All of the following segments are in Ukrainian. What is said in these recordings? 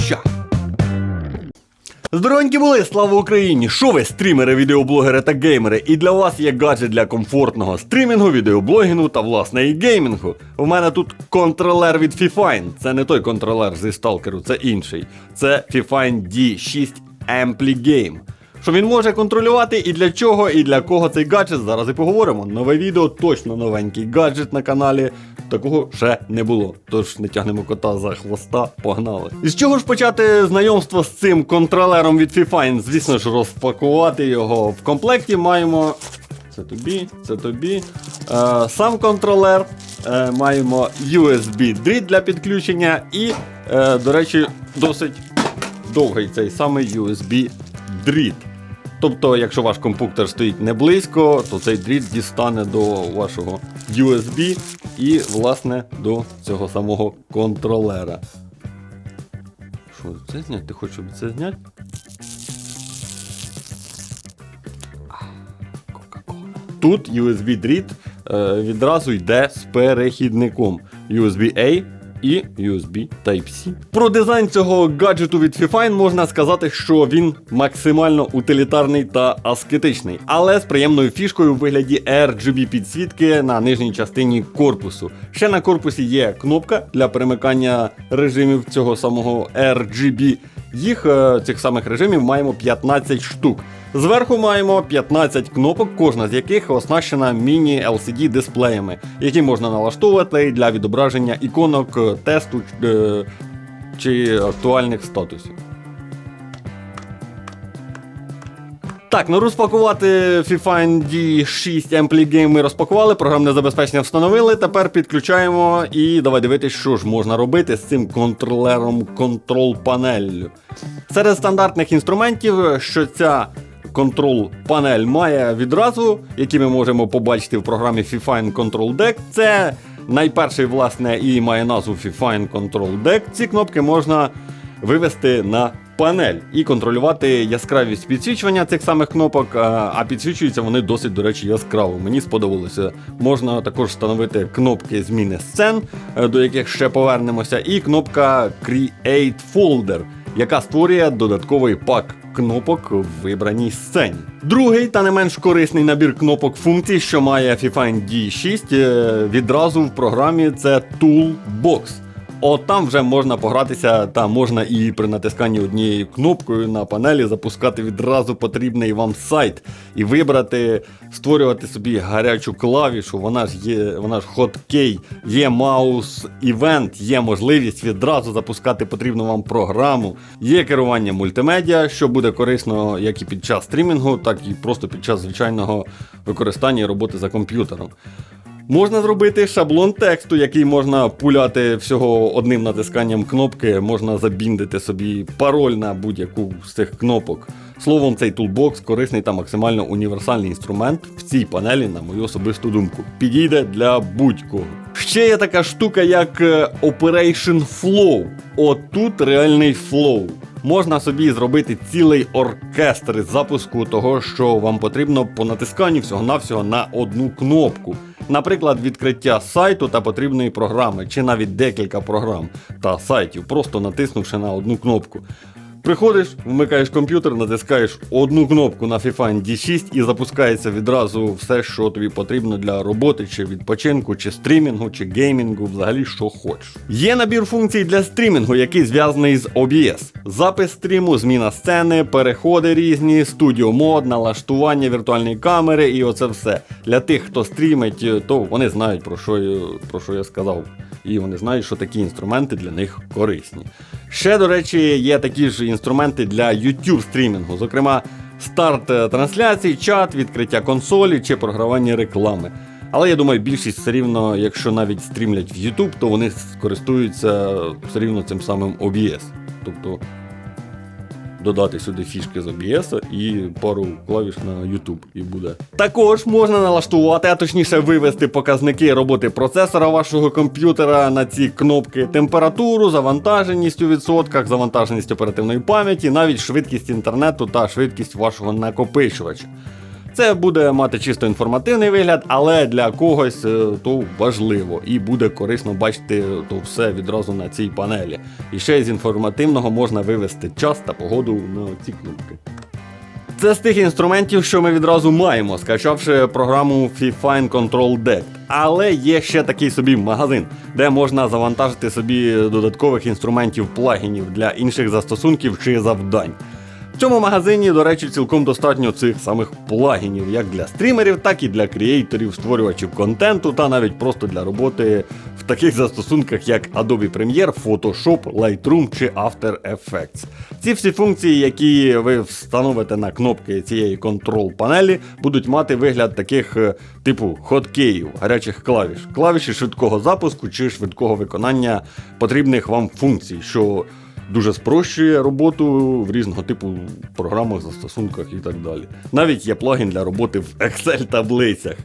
ща. Здоровенькі були, слава Україні! Що ви, стрімери, відеоблогери та геймери? І для вас є гаджет для комфортного стрімінгу, відеоблогінгу та власне і геймінгу. У мене тут контролер від Fifine. Це не той контролер зі сталкеру, це інший. Це Fifine D6 Ampli Game. Що він може контролювати і для чого, і для кого цей гаджет, зараз і поговоримо. Нове відео, точно новенький гаджет на каналі. Такого ще не було. Тож не тягнемо кота за хвоста, погнали. І з чого ж почати знайомство з цим контролером від Fifine? Звісно ж, розпакувати його в комплекті маємо. Це тобі, це тобі. Е, сам контролер. Е, маємо USB дріт для підключення і, е, до речі, досить довгий цей самий USB дріт. Тобто, якщо ваш комп'ютер стоїть не близько, то цей дріт дістане до вашого USB і, власне, до цього самого контролера. Що, це зняти? Ти хочеш щоб це зняти? Тут USB дріт е, відразу йде з перехідником USB-A і USB Type-C. Про дизайн цього гаджету від Fifine можна сказати, що він максимально утилітарний та аскетичний, але з приємною фішкою у вигляді RGB підсвітки на нижній частині корпусу. Ще на корпусі є кнопка для перемикання режимів цього самого RGB. Їх е, цих самих режимів маємо 15 штук. Зверху маємо 15 кнопок, кожна з яких оснащена міні-LCD дисплеями, які можна налаштовувати для відображення іконок е, тесту е, чи актуальних статусів. Так, ну розпакувати Fifine D6 Ampli Game ми розпакували, програмне забезпечення встановили. Тепер підключаємо і давай дивитись, що ж можна робити з цим контролером контрол панеллю. Серед стандартних інструментів, що ця контрол панель має відразу, які ми можемо побачити в програмі Fifine Control Deck, це найперший, власне, і має назву Fifine Control Deck. Ці кнопки можна вивести на панель і контролювати яскравість підсвічування цих самих кнопок, а підсвічуються вони досить, до речі, яскраво. Мені сподобалося. Можна також встановити кнопки зміни сцен, е, до яких ще повернемося, і кнопка Create Folder, яка створює додатковий пак кнопок в вибраній сцені. Другий та не менш корисний набір кнопок функцій, що має Fifine D6 е, відразу в програмі, це Toolbox. От там вже можна погратися, та можна і при натисканні однією кнопкою на панелі запускати відразу потрібний вам сайт і вибрати, створювати собі гарячу клавішу. Вона ж є, вона ж хоткей, є маус івент, є можливість відразу запускати потрібну вам програму, є керування мультимедіа, що буде корисно як і під час стрімінгу, так і просто під час звичайного використання і роботи за комп'ютером. Можна зробити шаблон тексту, який можна пуляти всього одним натисканням кнопки, можна забіндити собі пароль на будь-яку з цих кнопок. Словом, цей тулбокс корисний та максимально універсальний інструмент в цій панелі, на мою особисту думку. Підійде для будь-кого. Ще є така штука, як е, Operation Flow. От тут реальний флоу. Можна собі зробити цілий оркестр запуску того, що вам потрібно по натисканню всього-навсього на одну кнопку. Наприклад, відкриття сайту та потрібної програми, чи навіть декілька програм та сайтів, просто натиснувши на одну кнопку. Приходиш, вмикаєш комп'ютер, натискаєш одну кнопку на Fifine D6 і запускається відразу все, що тобі потрібно для роботи, чи відпочинку, чи стрімінгу, чи геймінгу, взагалі що хочеш. Є набір функцій для стрімінгу, який зв'язаний з OBS. Запис стріму, зміна сцени, переходи різні, студіо мод, налаштування віртуальної камери і оце все. Для тих, хто стрімить, то вони знають про що, про що я сказав. І вони знають, що такі інструменти для них корисні. Ще, до речі, є такі ж інструменти для YouTube стрімінгу, зокрема, старт трансляції, трансляцій, чат, відкриття консолі чи програвання реклами. Але я думаю, більшість все рівно, якщо навіть стрімлять в YouTube, то вони користуються все рівно цим самим OBS. Тобто додати сюди фішки з OBS і пару клавіш на YouTube і буде. Також можна налаштувати, а точніше вивести показники роботи процесора вашого комп'ютера на ці кнопки, температуру, завантаженість у відсотках, завантаженість оперативної пам'яті, навіть швидкість інтернету та швидкість вашого накопичувача. Це буде мати чисто інформативний вигляд, але для когось е, то важливо і буде корисно бачити то все відразу на цій панелі. І ще з інформативного можна вивести час та погоду на ці кнопки. Це з тих інструментів, що ми відразу маємо, скачавши програму FIFINE Control Deck. Але є ще такий собі магазин, де можна завантажити собі додаткових інструментів плагінів для інших застосунків чи завдань. В цьому магазині, до речі, цілком достатньо цих самих плагінів, як для стрімерів, так і для креаторів, створювачів контенту, та навіть просто для роботи в таких застосунках, як Adobe Premiere, Photoshop, Lightroom чи After Effects. Ці всі функції, які ви встановите на кнопки цієї контрол панелі, будуть мати вигляд таких е, типу хоткеїв, гарячих клавіш, клавіші швидкого запуску чи швидкого виконання потрібних вам функцій, що дуже спрощує роботу в різного типу програмах, застосунках і так далі. Навіть є плагін для роботи в Excel-таблицях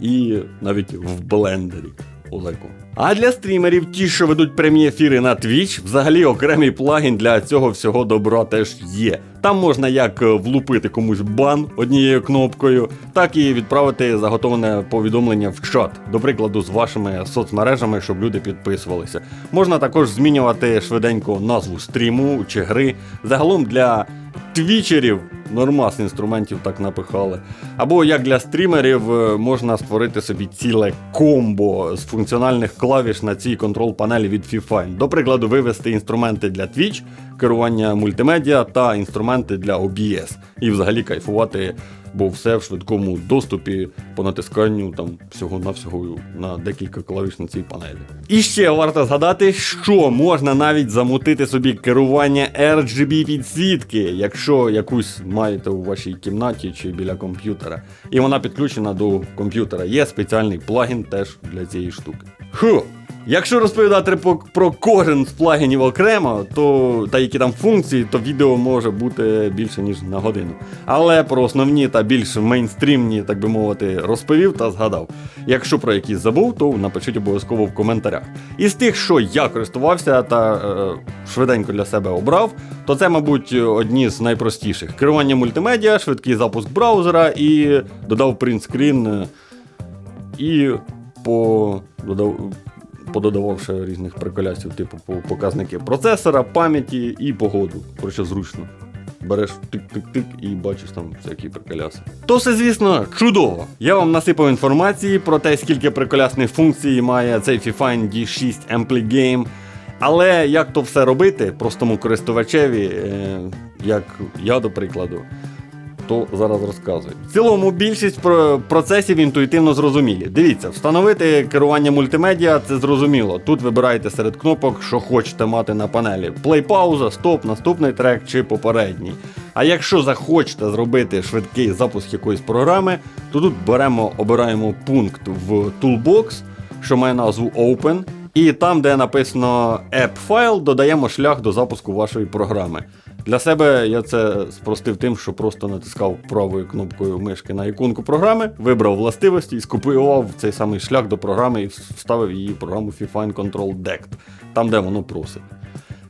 і навіть в блендері. Озаку. А для стрімерів, ті, що ведуть прямі ефіри на Twitch, взагалі окремий плагін для цього всього добра теж є. Там можна як е, влупити комусь бан однією кнопкою, так і відправити заготовлене повідомлення в чат, до прикладу, з вашими соцмережами, щоб люди підписувалися. Можна також змінювати швиденько назву стріму чи гри. Загалом для твічерів нормас інструментів так напихали. Або як для стрімерів е, можна створити собі ціле комбо з функціональних клавіш на цій контрол-панелі від FIFINE. До прикладу, вивести інструменти для Twitch, керування мультимедіа та інструменти для OBS. І взагалі кайфувати, бо все в швидкому доступі по натисканню там всього-навсього на декілька клавіш на цій панелі. І ще варто згадати, що можна навіть замутити собі керування RGB підсвітки, якщо якусь маєте у вашій кімнаті чи біля комп'ютера. І вона підключена до комп'ютера. Є спеціальний плагін теж для цієї штуки. Ху! Якщо розповідати про, про кожен з плагінів окремо, то та які там функції, то відео може бути більше ніж на годину. Але про основні та більш мейнстрімні, так би мовити, розповів та згадав. Якщо про якісь забув, то напишіть обов'язково в коментарях. Із тих, що я користувався та е, швиденько для себе обрав, то це, мабуть, одні з найпростіших: керування мультимедіа, швидкий запуск браузера і додав принтскрін е, і по пододававши різних приколясів, типу показники процесора, пам'яті і погоду. Коротше, зручно. Береш тик-тик-тик і бачиш там всякі приколяси. То все, звісно, чудово. Я вам насипав інформації про те, скільки приколясних функцій має цей FIFINE D6 Ampli Game. Але як то все робити простому користувачеві, е, як я, до прикладу, то зараз розказую. В цілому більшість процесів інтуїтивно зрозумілі. Дивіться, встановити керування мультимедіа це зрозуміло. Тут вибираєте серед кнопок, що хочете мати на панелі: плей-пауза, стоп, наступний трек чи попередній. А якщо захочете зробити швидкий запуск якоїсь програми, то тут беремо, обираємо пункт в Toolbox, що має назву Open. І там, де написано App файл, додаємо шлях до запуску вашої програми. Для себе я це спростив тим, що просто натискав правою кнопкою мишки на іконку програми, вибрав властивості і скопіював цей самий шлях до програми і вставив її в програму FIFINE Control Dect, там, де воно просить.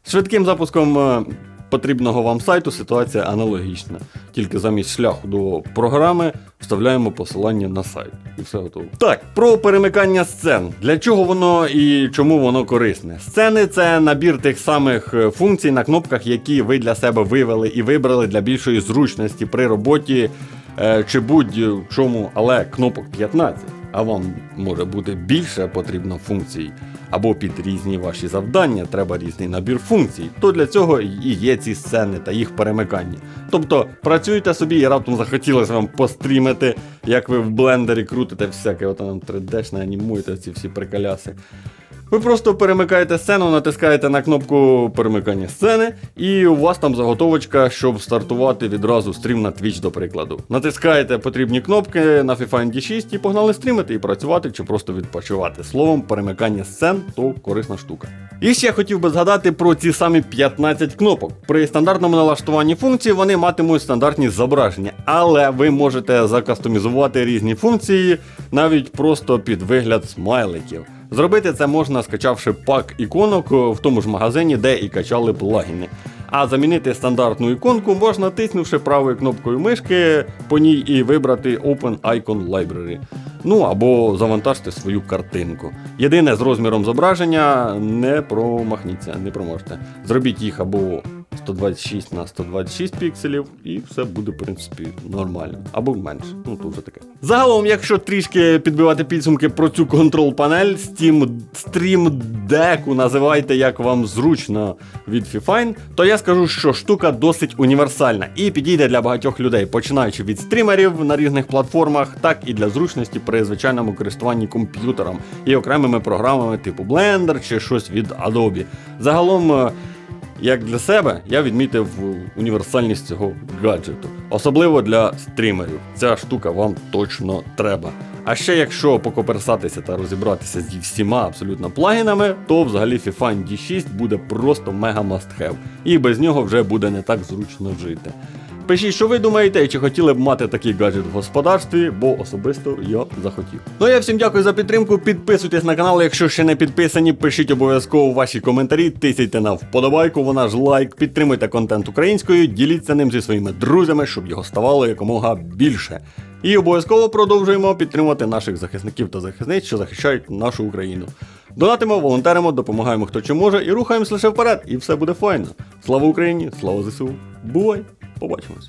Швидким запуском е, потрібного вам сайту ситуація аналогічна. Тільки замість шляху до програми вставляємо посилання на сайт. І все готово. Так, про перемикання сцен. Для чого воно і чому воно корисне? Сцени це набір тих самих е, функцій на кнопках, які ви для себе вивели і вибрали для більшої зручності при роботі е, чи будь-чому, але кнопок 15. А вам може бути більше потрібно функцій, або під різні ваші завдання треба різний набір функцій, то для цього і є ці сцени та їх перемикання. Тобто працюйте собі і раптом захотілося вам пострімити, як ви в блендері крутите всяке, от там 3D-шне анімуєте ці всі приколяси. Ви просто перемикаєте сцену, натискаєте на кнопку перемикання сцени, і у вас там заготовочка, щоб стартувати відразу стрім на Twitch, до прикладу. Натискаєте потрібні кнопки на FIFA D6 і погнали стрімити і працювати чи просто відпочивати. Словом, перемикання сцен то корисна штука. І ще хотів би згадати про ці самі 15 кнопок. При стандартному налаштуванні функцій вони матимуть стандартні зображення, але ви можете закастомізувати різні функції навіть просто під вигляд смайликів. Зробити це можна, скачавши пак іконок в тому ж магазині, де і качали плагіни. А замінити стандартну іконку можна тиснувши правою кнопкою мишки по ній і вибрати Open Icon Library. Ну або завантажте свою картинку. Єдине з розміром зображення не промахніться, не проможете. Зробіть їх або 126 на 126 пікселів, і все буде, в принципі, нормально. Або менше. Ну, то вже таке. Загалом, якщо трішки підбивати підсумки про цю контрол-панель, Steam Stream Deck, називайте як вам зручно від Fifine, то я скажу, що штука досить універсальна і підійде для багатьох людей, починаючи від стрімерів на різних платформах, так і для зручності при звичайному користуванні комп'ютером і окремими програмами типу Blender чи щось від Adobe. Загалом. Як для себе, я відмітив універсальність цього гаджету, особливо для стрімерів. Ця штука вам точно треба. А ще якщо покоперсатися та розібратися зі всіма абсолютно плагінами, то взагалі FIFA D6 буде просто мега must have. І без нього вже буде не так зручно жити. Пишіть, що ви думаєте, і чи хотіли б мати такий гаджет в господарстві, бо особисто я захотів. Ну я всім дякую за підтримку. Підписуйтесь на канал, якщо ще не підписані. Пишіть обов'язково ваші коментарі, тисяйте на вподобайку, вона ж лайк, підтримуйте контент українською, діліться ним зі своїми друзями, щоб його ставало якомога більше. І обов'язково продовжуємо підтримувати наших захисників та захисниць, що захищають нашу Україну. Донатимо, волонтеримо, допомагаємо хто чи може і рухаємось лише вперед, і все буде файно. Слава Україні, слава ЗСУ. Бувай! Побачимось.